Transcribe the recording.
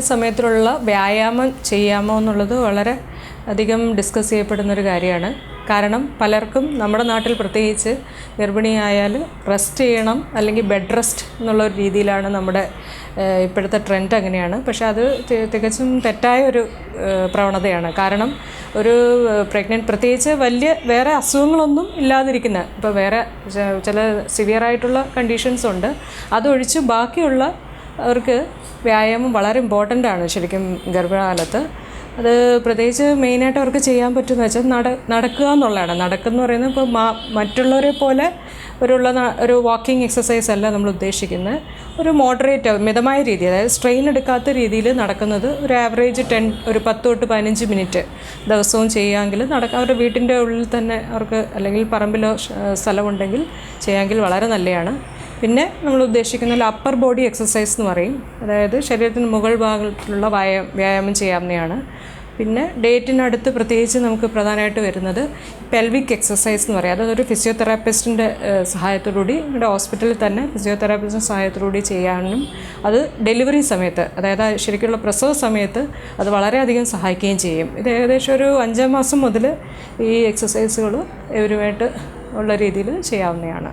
സമയത്തിലുള്ള വ്യായാമം ചെയ്യാമോ എന്നുള്ളത് വളരെ അധികം ഡിസ്കസ് ചെയ്യപ്പെടുന്നൊരു കാര്യമാണ്. കാരണം പലർക്കും നമ്മുടെ നാട്ടിൽ പ്രത്യേകിച്ച് ഗർഭിണിയായാൽ റെസ്റ്റ് ചെയ്യണം അല്ലെങ്കിൽ ബെഡ് റെസ്റ്റ് എന്നുള്ള ഒരു രീതിയിലാണ് നമ്മുടെ ഇപ്പോഴത്തെ ട്രെൻഡ് അങ്ങനെയാണ്. പക്ഷെ അത് തികച്ചും തെറ്റായ ഒരു പ്രവണതയാണ്. കാരണം ഒരു പ്രഗ്നന്റ് പ്രത്യേകിച്ച് വലിയ വേറെ അസുഖങ്ങളൊന്നും ഇല്ലാതിരിക്കുന്ന ഇപ്പോൾ വേറെ ചില സിവിയറായിട്ടുള്ള കണ്ടീഷൻസ് ഉണ്ട്. അതൊഴിച്ച് ബാക്കിയുള്ള അവർക്ക് വ്യായാമം വളരെ ഇമ്പോർട്ടന്റ് ആണ് ശരിക്കും ഗർഭകാലത്ത്. അത് പ്രത്യേകിച്ച് മെയിനായിട്ട് അവർക്ക് ചെയ്യാൻ പറ്റുമെന്ന് വെച്ചാൽ നട നടക്കുക എന്നുള്ളതാണ്. നടക്കുക എന്ന് പറയുന്നത് ഇപ്പോൾ മറ്റുള്ളവരെ പോലെ ഒരുള്ള ഒരു വാക്കിംഗ് എക്സസൈസ് അല്ല നമ്മൾ ഉദ്ദേശിക്കുന്നത്. ഒരു മോഡറേറ്റ് മിതമായ രീതി. അതായത് സ്ട്രെയിൻ എടുക്കാത്ത രീതിയിൽ നടക്കുന്നത് ഒരു ആവറേജ് ടെൻ ഒരു പത്ത് തൊട്ട് പതിനഞ്ച് മിനിറ്റ് ദിവസവും ചെയ്യാമെങ്കിൽ നടക്കുക അവരുടെ വീട്ടിന്റെ ഉള്ളിൽ തന്നെ അവർക്ക് അല്ലെങ്കിൽ പറമ്പിലോ സ്ഥലമുണ്ടെങ്കിൽ ചെയ്യാമെങ്കിൽ വളരെ നല്ലതാണ്. പിന്നെ നമ്മൾ ഉദ്ദേശിക്കുന്ന അപ്പർ ബോഡി എക്സസൈസ് എന്ന് പറയും. അതായത് ശരീരത്തിന് മുകൾ ഭാഗത്തുള്ള വ്യായാമം ചെയ്യാവുന്നതാണ്. പിന്നെ ഡേറ്റിനടുത്ത് പ്രത്യേകിച്ച് നമുക്ക് പ്രധാനമായിട്ട് വരുന്നത് പെൽവിക് എക്സസൈസ് എന്ന് പറയാം. അതൊരു ഫിസിയോതെറാപ്പിസ്റ്റിന്റെ സഹായത്തോടുകൂടി നമ്മുടെ ഹോസ്പിറ്റലിൽ തന്നെ ഫിസിയോതെറാപ്പിസ്റ്റിന്റെ സഹായത്തോടുകൂടി ചെയ്യാനും അത് ഡെലിവറി സമയത്ത് അതായത് ശരിക്കുള്ള പ്രസവ സമയത്ത് അത് വളരെയധികം സഹായിക്കുകയും ചെയ്യും. ഇത് ഏകദേശം ഒരു അഞ്ചാം മാസം മുതൽ ഈ എക്സസൈസുകൾ ഇവരുമായിട്ട് ഉള്ള രീതിയിൽ ചെയ്യാവുന്നതാണ്.